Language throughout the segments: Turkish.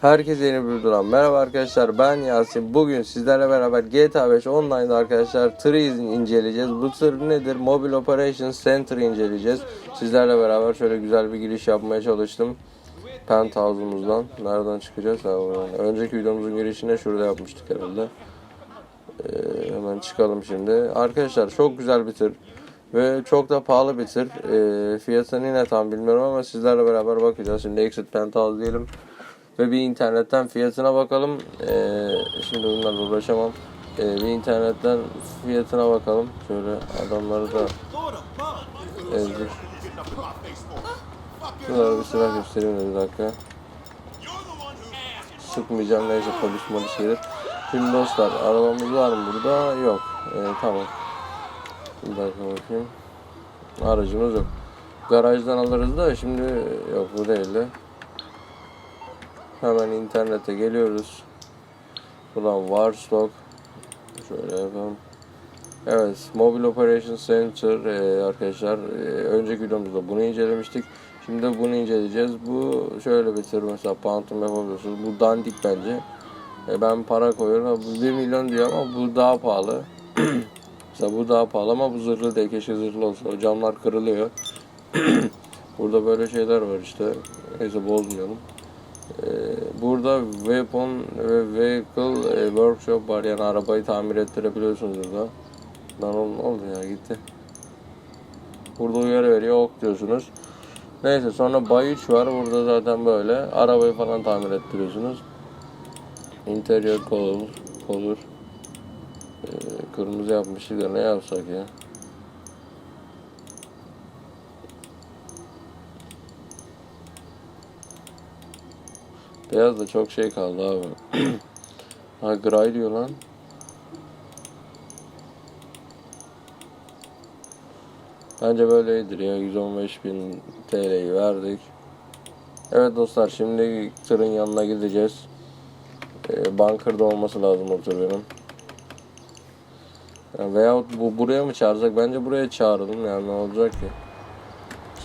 Herkese yeni bir videodan merhaba arkadaşlar ben Yasin. Bugün sizlerle beraber GTA 5 Online'da arkadaşlar tırı inceleyeceğiz. Bu tır nedir? Mobile Operations Center inceleyeceğiz. Sizlerle beraber şöyle güzel bir giriş yapmaya çalıştım. Penthouse'umuzdan. Nereden çıkacağız? Ha, önceki videomuzun girişine şurada yapmıştık herhalde. Ee, hemen çıkalım şimdi. Arkadaşlar çok güzel bir tır ve çok da pahalı bir tır. Ee, fiyatını yine tam bilmiyorum ama sizlerle beraber bakacağız. Şimdi Exit Penthouse diyelim ve bir internetten fiyatına bakalım. Ee, şimdi bunlarla uğraşamam. Ee, bir internetten fiyatına bakalım. Şöyle adamları da ezdik. Şunlara bir silah göstereyim bir dakika. Sıkmayacağım neyse polis polis gelir. Şimdi dostlar arabamız var mı burada? Yok. Ee, tamam. Bir dakika bakayım. Aracımız yok. Garajdan alırız da şimdi yok bu değil de. Hemen internete geliyoruz. Buradan Warstock. Şöyle yapalım. Evet, Mobile Operation Center e, arkadaşlar. E, önceki videomuzda bunu incelemiştik. Şimdi bunu inceleyeceğiz. Bu şöyle bir tır mesela Phantom yapabiliyorsunuz. Bu dandik bence. E, ben para koyuyorum. Bu 1 milyon diyor ama bu daha pahalı. mesela bu daha pahalı ama bu zırhlı değil. Keşke zırhlı olsa. O camlar kırılıyor. Burada böyle şeyler var işte. Neyse bozmayalım. Ee, burada weapon ve vehicle e, workshop var yani arabayı tamir ettirebiliyorsunuz burada. Lan oğlum ne oldu ya gitti. Burada uyarı veriyor ok diyorsunuz. Neyse sonra bay 3 var burada zaten böyle arabayı falan tamir ettiriyorsunuz. Interior color, color. Ee, kırmızı yapmıştık da ne yapsak ya. Beyaz da çok şey kaldı abi. ha gray diyor lan. Bence böyledir ya 115 bin TL'yi verdik. Evet dostlar şimdi tırın yanına gideceğiz. Ee, bunker'da olması lazım o tır. Yani veyahut bu buraya mı çağırsak? Bence buraya çağıralım yani ne olacak ki?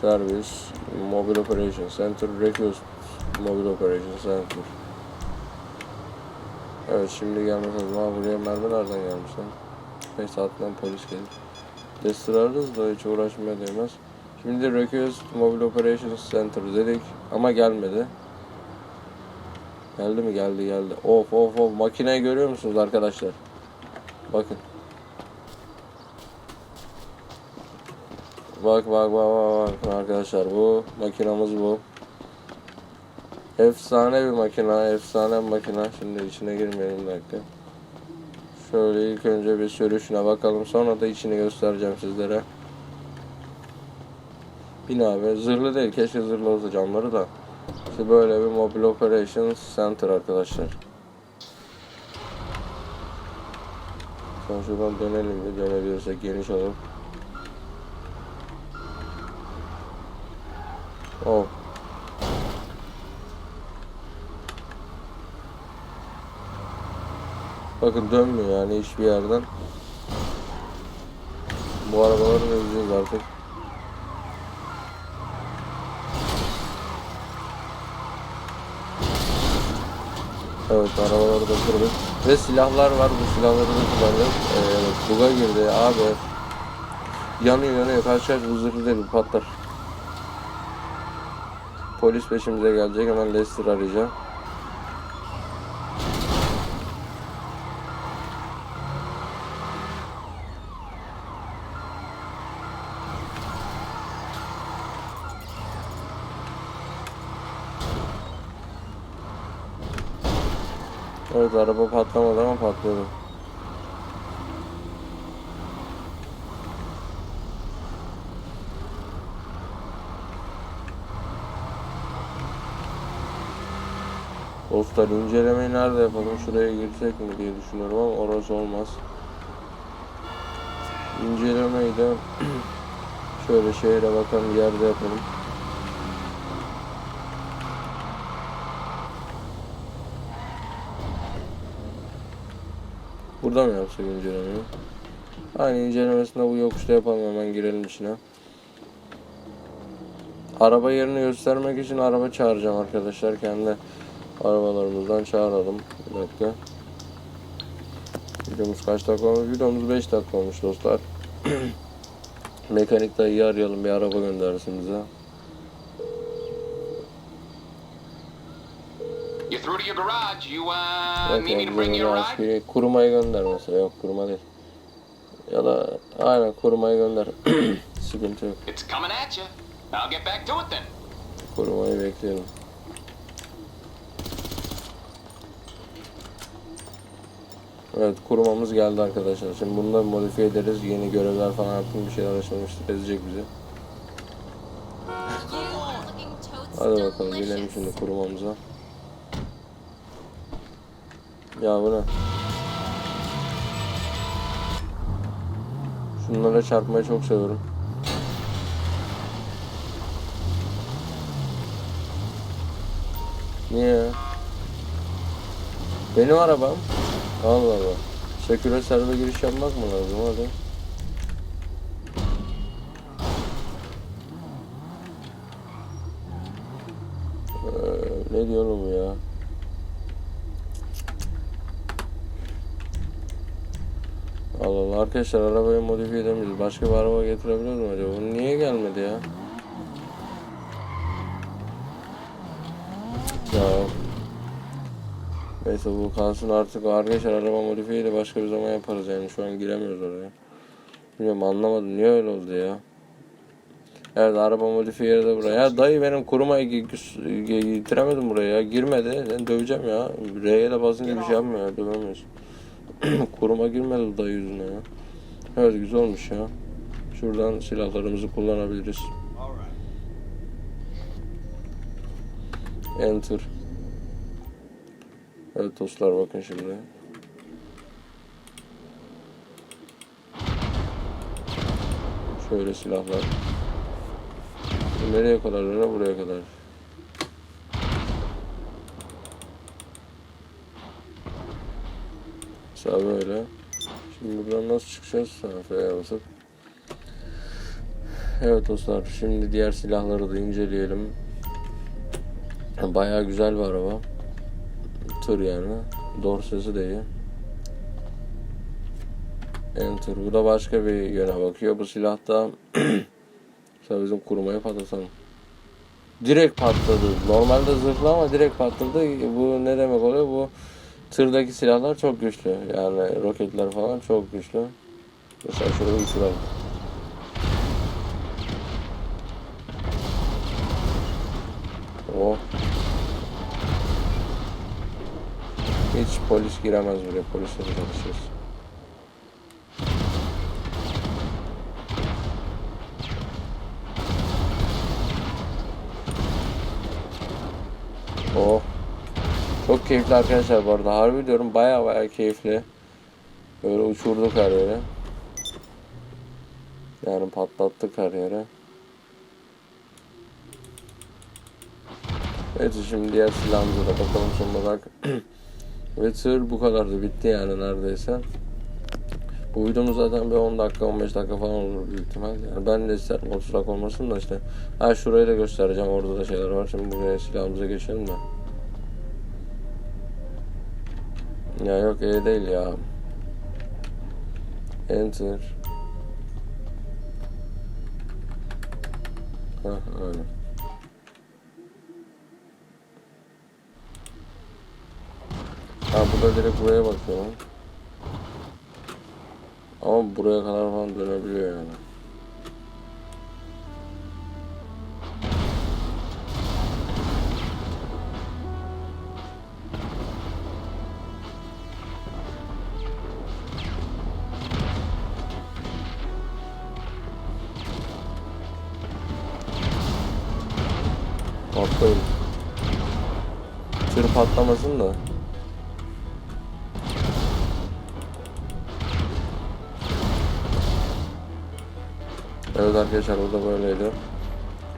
Service, Mobile Operation Center, Request Mobile Operation Center. Evet şimdi gelmez lazım. Buraya mermi nereden gelmiş lan? Neyse altından polis gelir. Destır ararız da hiç uğraşmaya değmez. Şimdi Request Mobile Operations Center dedik ama gelmedi. Geldi mi? Geldi geldi. Of of of makineyi görüyor musunuz arkadaşlar? Bakın. Bak bak bak bak bak arkadaşlar bu makinamız bu. Efsane bir makina, efsane bir makina. Şimdi içine girmeyelim dakika. Şöyle ilk önce bir sürüşüne bakalım. Sonra da içini göstereceğim sizlere. Bin abi. Zırhlı değil. Keşke zırhlı olsa camları da. İşte böyle bir Mobile Operations Center arkadaşlar. Sonra şuradan dönelim bir dönebilirsek geniş alalım. Oh. Bakın dönmüyor yani hiçbir yerden. Bu arabaları özleyeceğiz artık. Evet arabaları da kırdık. Ve silahlar var bu silahları da kullanacağız. Ee, buga girdi abi. Yanıyor yanıyor kaç kaç bu zırhlı değil patlar. Polis peşimize gelecek hemen Lester arayacağım. Evet araba patlamadı ama patlıyordu. Dostlar incelemeyi nerede yapalım? Şuraya girsek mi diye düşünüyorum ama orası olmaz. İncelemeyi de şöyle şehre bakan bir yerde yapalım. Burada mı yapsak incelemeyi? Aynı incelemesinde bu yokuşta yapalım hemen girelim içine. Araba yerini göstermek için araba çağıracağım arkadaşlar kendi arabalarımızdan çağıralım. Bir dakika. Videomuz kaç dakika olmuş? Videomuz 5 dakika olmuş dostlar. Mekanik dayıyı arayalım bir araba göndersin bize. A ride? askeri kurumayı gönder mesela. Yok kuruma değil. Ya da aynen kurumayı gönder. Sıkıntı yok. Kurumayı bekleyelim. Evet kurumamız geldi arkadaşlar. Şimdi bunu da modifiye ederiz. Yeni görevler falan yaptım bir şeyler açılmıştır. Ezecek bizi. Hadi bakalım gelelim şimdi kurumamıza. Ya bu ne? Şunlara çarpmayı çok seviyorum. Niye? Benim arabam. Allah Allah. Seküre serve giriş yapmak mı lazım hadi. Ee, ne diyor oğlum ya? Allah Allah arkadaşlar arabayı modifiye edemeyiz. Başka bir araba getirebilir mi acaba? Bu niye gelmedi ya? Ya Neyse bu kalsın artık arkadaşlar araba modifiye de başka bir zaman yaparız yani şu an giremiyoruz oraya. Bilmiyorum anlamadım niye öyle oldu ya. Evet araba modifiye de buraya. Ya dayı benim gi- getiremedim buraya ya. Girmedi. Ben döveceğim ya. R'ye de basınca bir şey yapmıyor ya. Kuruma girmedi dayı yüzüne ya. Evet güzel olmuş ya. Şuradan silahlarımızı kullanabiliriz. Enter. Evet dostlar bakın şimdi. Şöyle silahlar. Nereye kadar öyle buraya kadar. Mesela böyle. Şimdi buradan nasıl çıkacağız? F'ye basıp. Evet dostlar şimdi diğer silahları da inceleyelim. Bayağı güzel bir araba. Tır yani. Dorsesi de iyi. Enter. Bu da başka bir yöne bakıyor. Bu silahta mesela bizim kurumayı patlatalım. Direkt patladı. Normalde zırhlı ama direkt patladı. Bu ne demek oluyor? Bu tırdaki silahlar çok güçlü. Yani roketler falan çok güçlü. Mesela şurada uçuralım. Oh. Hiç polis giremez buraya. Polisle çalışıyoruz. Çok keyifli arkadaşlar bu arada. Harbi diyorum baya baya keyifli. Böyle uçurduk her yere. Yani patlattık her yere. Evet şimdi diğer silahımıza da bakalım son olarak. Ve tır bu kadardı bitti yani neredeyse. Bu videomuz zaten bir 10 dakika 15 dakika falan olur büyük ihtimal. Yani ben de isterim 30 dakika olmasın da işte. Ha şurayı da göstereceğim orada da şeyler var. Şimdi buraya silahımıza geçelim de. Ya yok E değil ya. Enter. Hah öyle. Ha bu da direkt buraya bakıyor. Ama buraya kadar falan dönebiliyor yani. Arkadaşlar o da böyleydi.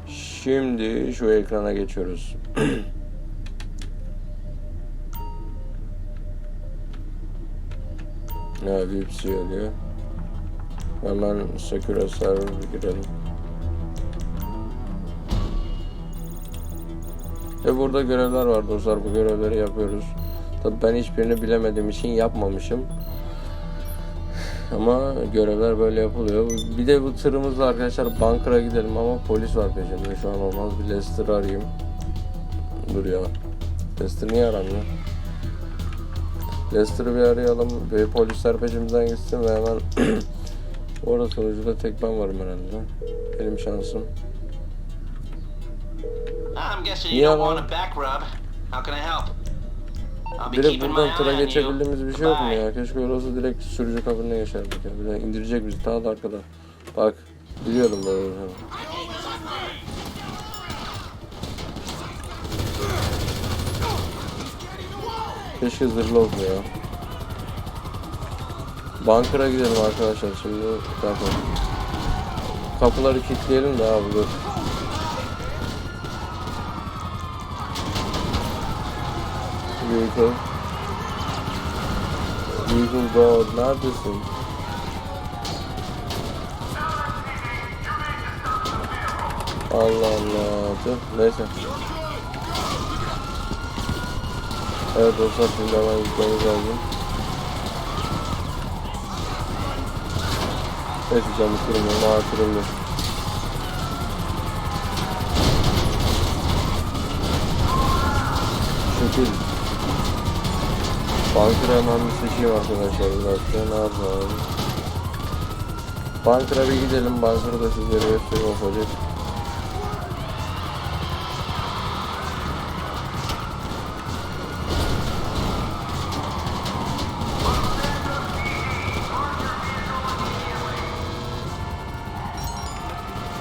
Şimdi şu ekrana geçiyoruz. ya VPC diyor. Hemen Secure Server girelim. Ve burada görevler var dostlar. Bu görevleri yapıyoruz. Tabii ben hiçbirini bilemediğim için yapmamışım. Ama görevler böyle yapılıyor. Bir de bu tırımızla arkadaşlar bankara gidelim ama polis var peşimde. Şu an olmaz. Bir Lester arayayım. Dur ya. Lester niye aramıyor? Lester'ı bir arayalım. Bir polisler peşimizden gitsin ve hemen orada sonucuda tek ben varım herhalde. Benim şansım. I'm guessing Yeah, you don't well- want a back rub. How can I help? I'll be Bir de keeping my buradan you. geçebildiğimiz bir şey yok mu ya? Keşke orası direkt sürücü kabinine geçerdik ya. Bir de indirecek bizi ta da arkada. Bak biliyorum bir şey. Keşke zırhlı olsun ya. Bankara gidelim arkadaşlar şimdi. Kapıları kilitleyelim de abi dur. Vehicle. Vehicle God neredesin? Allah Allah. Tüh, Neyse. Evet dostlar şimdi hemen gitmemiz lazım. Neyse camı kırmıyorum. Aa kırıldı. Şekil. Bankıra hemen bir seçeyim arkadaşlar. Bir dakika. Nerede abi? Bankıra bir gidelim. Bankıra da sizlere göstereyim ufacık.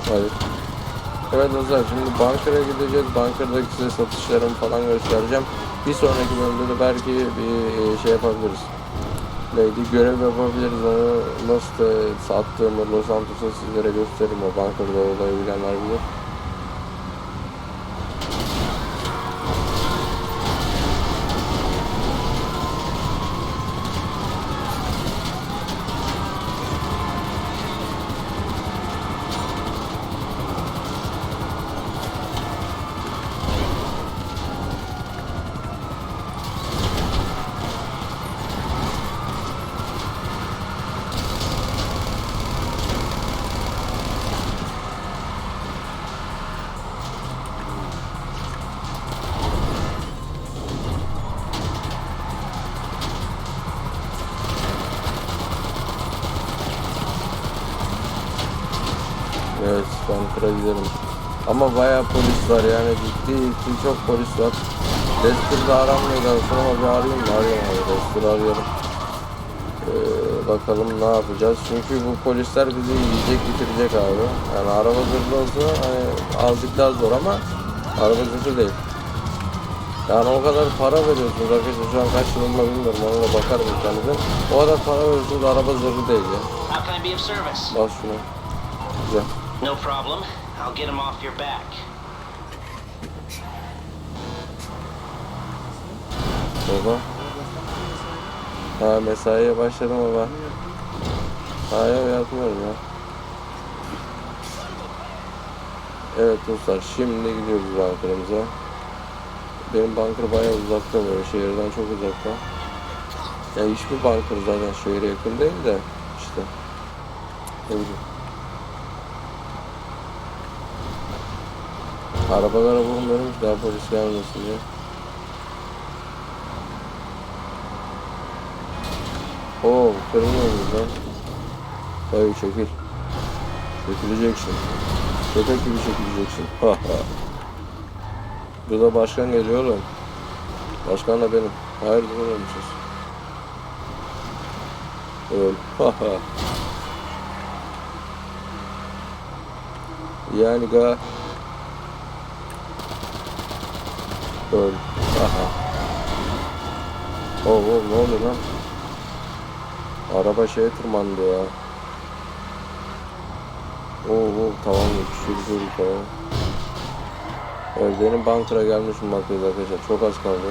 Hayır. Evet dostlar şimdi bankara gideceğiz. Bankardaki size satışlarımı falan göstereceğim. Bir sonraki bölümde de belki bir e, şey yapabiliriz. Neydi? Görev yapabiliriz. Onu nasıl sattığımı Los Santos'a sizlere gösteririm. O bankada olayı bilir. Gidelim. Ama bayağı polis var yani ciddi ciddi çok polis var. Lester'da aranmıyor daha sonra bir arayayım mı? Arayayım abi Lester'ı arayalım. Ee, bakalım ne yapacağız. Çünkü bu polisler bizi yiyecek bitirecek abi. Yani araba zırhlı olsa hani azıcık daha zor ama araba zırhlı değil. Yani o kadar para veriyorsunuz arkadaşlar şu an kaç yılında bilmiyorum ona da bakarım internetten. O kadar para veriyorsunuz araba zırhlı değil ya. Bas şuna. Güzel. No problem. I'll get him off your back. Baba. Ha mesaiye başladım baba. Hayır yatmıyorum ya. Evet dostlar şimdi gidiyoruz bankamıza. Benim banker bayağı uzakta böyle şehirden çok uzakta. Ya hiçbir banker zaten şehre yakın değil de işte. Ne bileyim. Arabalara vurmuyorum daha polis gelmesin diye. Oo kırmıyoruz lan. Hayır çekil. Çekileceksin. Köpek gibi çekileceksin. Burada başkan geliyor oğlum. Başkan da benim. Hayır durmamışız. Öl. Yani ga. Öl. Ha ha. Oo, oo ne oluyor lan? Araba şeye tırmandı ya. Oo, oo tamam yetişiyoruz tamam. Evet benim bankara gelmişim bakıyoruz arkadaşlar. Çok az kaldı.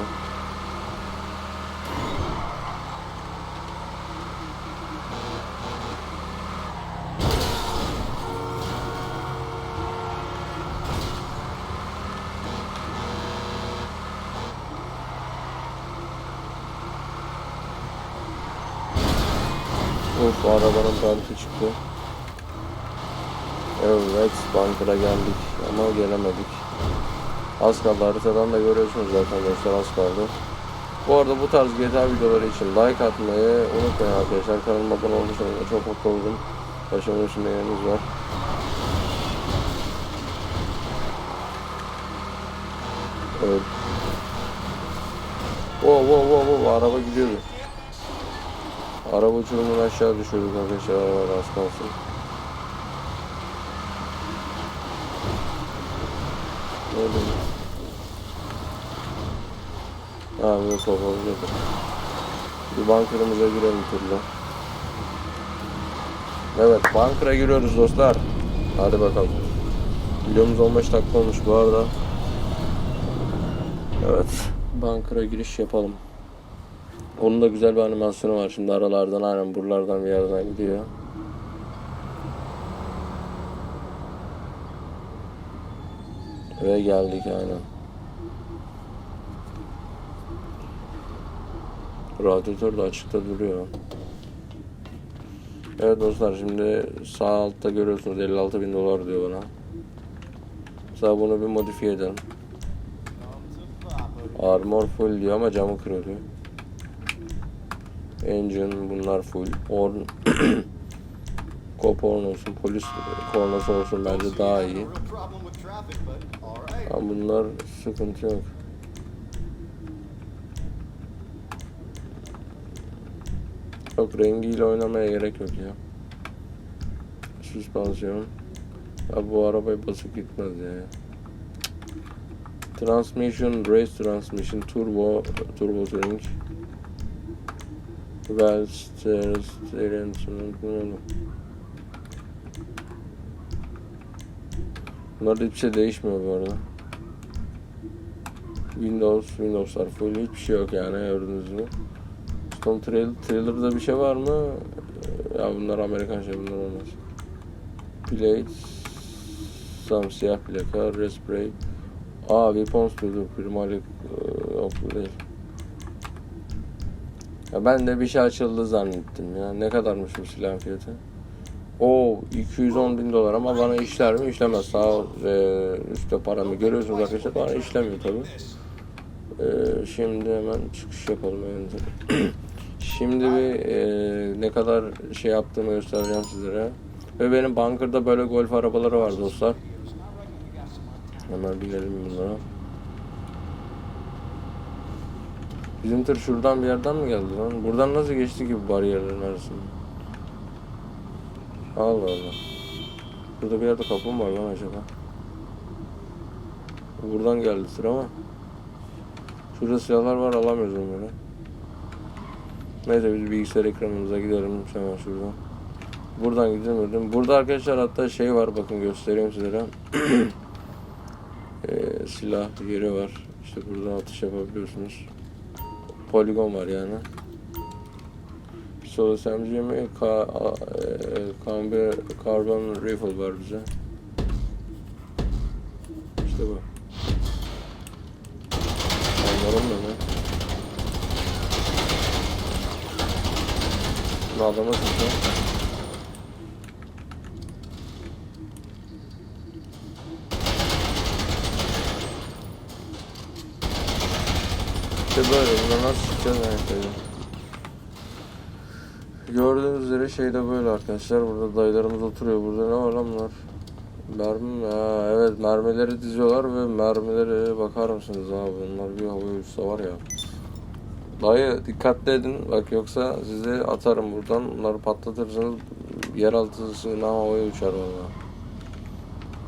Çıktı. Evet bankara geldik ama gelemedik. Az kaldı haritadan da görüyorsunuz zaten dostlar az kaldı. Bu arada bu tarz GTA videoları için like atmayı unutmayın arkadaşlar. Kanalıma abone da çok mutlu olurum. Başımın üstünde yeriniz var. Evet. Wow wow wow wow araba gidiyordu. Araba uçurumundan aşağı düşürdük arkadaşlar araba az kalsın. Ne oldu? Ha böyle toparlayacak. Bir bankerımıza girelim turla. Evet bankera giriyoruz dostlar. Hadi bakalım. Videomuz 15 dakika olmuş bu arada. Evet. Bankera giriş yapalım. Onun da güzel bir animasyonu var. Şimdi aralardan aynen buralardan bir yerden gidiyor. Ve geldik aynen. Radyatör de açıkta duruyor. Evet dostlar şimdi sağ altta görüyorsunuz 56 bin dolar diyor bana. Mesela bunu bir modifiye edelim. Armor full diyor ama camı kırıyor diyor. Engine bunlar full. Cop horn olsun, polis kornası olsun bence daha iyi. Ama bunlar sıkıntı yok. Yok rengiyle oynamaya gerek yok ya. Süspansiyon. Ya bu arabayı basıp gitmez ya. Transmission, race transmission, turbo, turbo tuning. Stairs, steering, bilmiyorum. Bunlarda hiçbir şey değişmiyor bu arada. Windows, Windows'lar full hiçbir şey yok yani gördüğünüz gibi. Stone Trail, Trailer'da bir şey var mı? Ya bunlar Amerikan şey bunlar olmaz. Plates, Sam siyah plaka, Respray. Aa Weapons diyordu, primary yok bu değil. Ya ben de bir şey açıldı zannettim ya. Ne kadarmış bu silahın fiyatı? O 210 bin dolar ama bana işler mi? İşlemez. Sağ e, üstte paramı görüyorsunuz arkadaşlar. Bana işlemiyor tabi. E, şimdi hemen çıkış yapalım. Yani. şimdi bir e, ne kadar şey yaptığımı göstereceğim sizlere. Ve benim bunkerda böyle golf arabaları var dostlar. Hemen binelim bunlara. Bizim tır şuradan bir yerden mi geldi lan? Buradan nasıl geçti ki bu bariyerlerin arasında? Allah Allah. Burada bir yerde kapı mı var lan acaba? Buradan geldi tır ama. Şurada silahlar var alamıyoruz onları. Neyse biz bilgisayar ekranımıza gidelim hemen şuradan. Buradan gidemedim. Burada arkadaşlar hatta şey var bakın göstereyim sizlere. Ee, silah yeri var. İşte buradan atış yapabiliyorsunuz. Poligon var yani. Pistol SMG mi? Ka e, kamber, carbon rifle var bize. İşte bu. Anlarım da ne? Bu adama sıkıyor. Nasıl çıkacağız yani Gördüğünüz üzere şey de böyle arkadaşlar. Burada dayılarımız oturuyor. Burada ne var lan bunlar? Mermi mi? Ha, evet mermileri diziyorlar ve mermileri bakar mısınız abi? Bunlar bir havaya uçsa var ya. Dayı dikkatli edin. Bak yoksa sizi atarım buradan. Bunları patlatırsınız. Yeraltı sığınağı havaya uçar valla.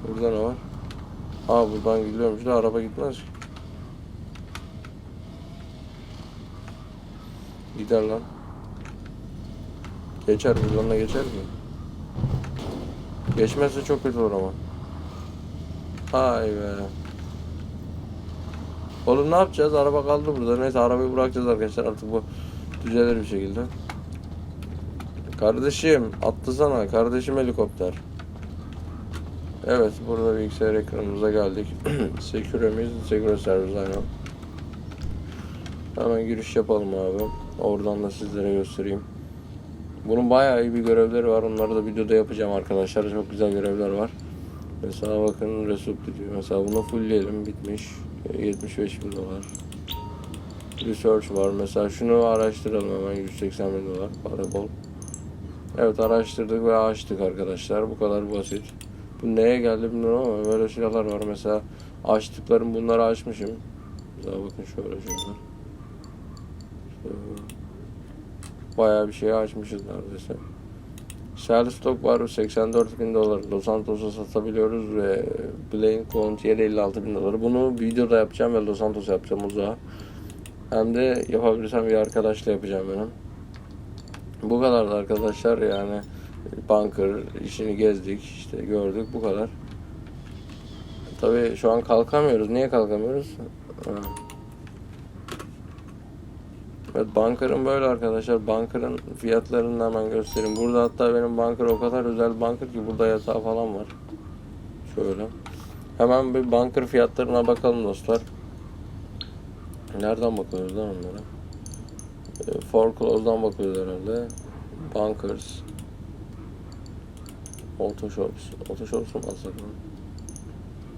Burada ne var? Ha buradan gidiyormuş da araba gitmez ki. Gider lan. Geçer buradan da geçer mi? Geçmezse çok kötü olur ama. Hay be. Oğlum ne yapacağız? Araba kaldı burada. Neyse arabayı bırakacağız arkadaşlar artık bu düzelir bir şekilde. Kardeşim atlasana. Kardeşim helikopter. Evet burada bilgisayar ekranımıza geldik. Secure'miz Secure Service aynen. Hemen giriş yapalım abi. Oradan da sizlere göstereyim. Bunun bayağı iyi bir görevleri var. Onları da videoda yapacağım arkadaşlar. Çok güzel görevler var. Mesela bakın Resup diyor. Mesela bunu fullleyelim. Bitmiş. E, 75 bin dolar. Research var. Mesela şunu araştıralım hemen 180 bin dolar. Para bol. Evet araştırdık ve açtık arkadaşlar. Bu kadar basit. Bu neye geldi bilmiyorum ama böyle silahlar var. Mesela açtıklarım bunları açmışım. Mesela bakın şöyle şeyler. Şöyle. Bayağı bir şey açmışız neredeyse. Sell stock var 84 bin dolar. Los Santos'a satabiliyoruz ve Blaine Contier 56 bin dolar. Bunu videoda yapacağım ve Los Santos yapacağım uzağa. Hem de yapabilirsem bir arkadaşla yapacağım benim. Bu kadardı arkadaşlar yani bunker işini gezdik işte gördük bu kadar. Tabii şu an kalkamıyoruz. Niye kalkamıyoruz? Ha. Evet bunker'ın böyle arkadaşlar. Bunker'ın fiyatlarını hemen göstereyim. Burada hatta benim bunker o kadar özel bunker ki burada yatağı falan var. Şöyle. Hemen bir bunker fiyatlarına bakalım dostlar. Nereden bakıyoruz lan onlara? E, Foreclose'dan bakıyoruz herhalde. Bunkers. Autoshops. Autoshops mu alsak lan?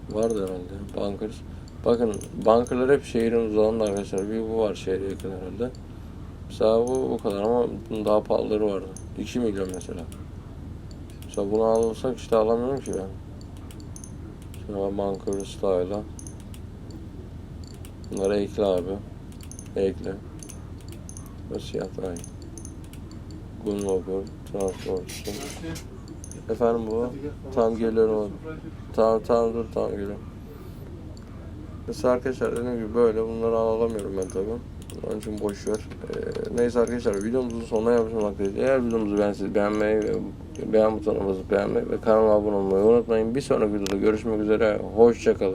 Vardı herhalde. Bunkers. Bakın bunkerlar hep şehrin uzağında arkadaşlar. Bir bu var şehre yakın herhalde. Mesela bu bu kadar ama bunun daha pahalıları vardı. 2 milyon mesela. Mesela bunu alırsak işte alamıyorum ki ben. Şuna bunker style'a. Bunları ekle abi. Ekle. Daha iyi. Gun logo, transport. Efendim bu? Tam geliyorum abi. Tamam tamam dur tamam geliyorum. Mesela arkadaşlar dediğim gibi böyle bunları alamıyorum ben tabi. Onun için boş. Ee, neyse arkadaşlar videomuzun sonuna yapışmaktayız. Eğer videomuzu beğendiyseniz beğenmeyi ve beğen butonumuzu beğenmeyi ve kanalıma abone olmayı unutmayın. Bir sonraki videoda görüşmek üzere. Hoşçakalın.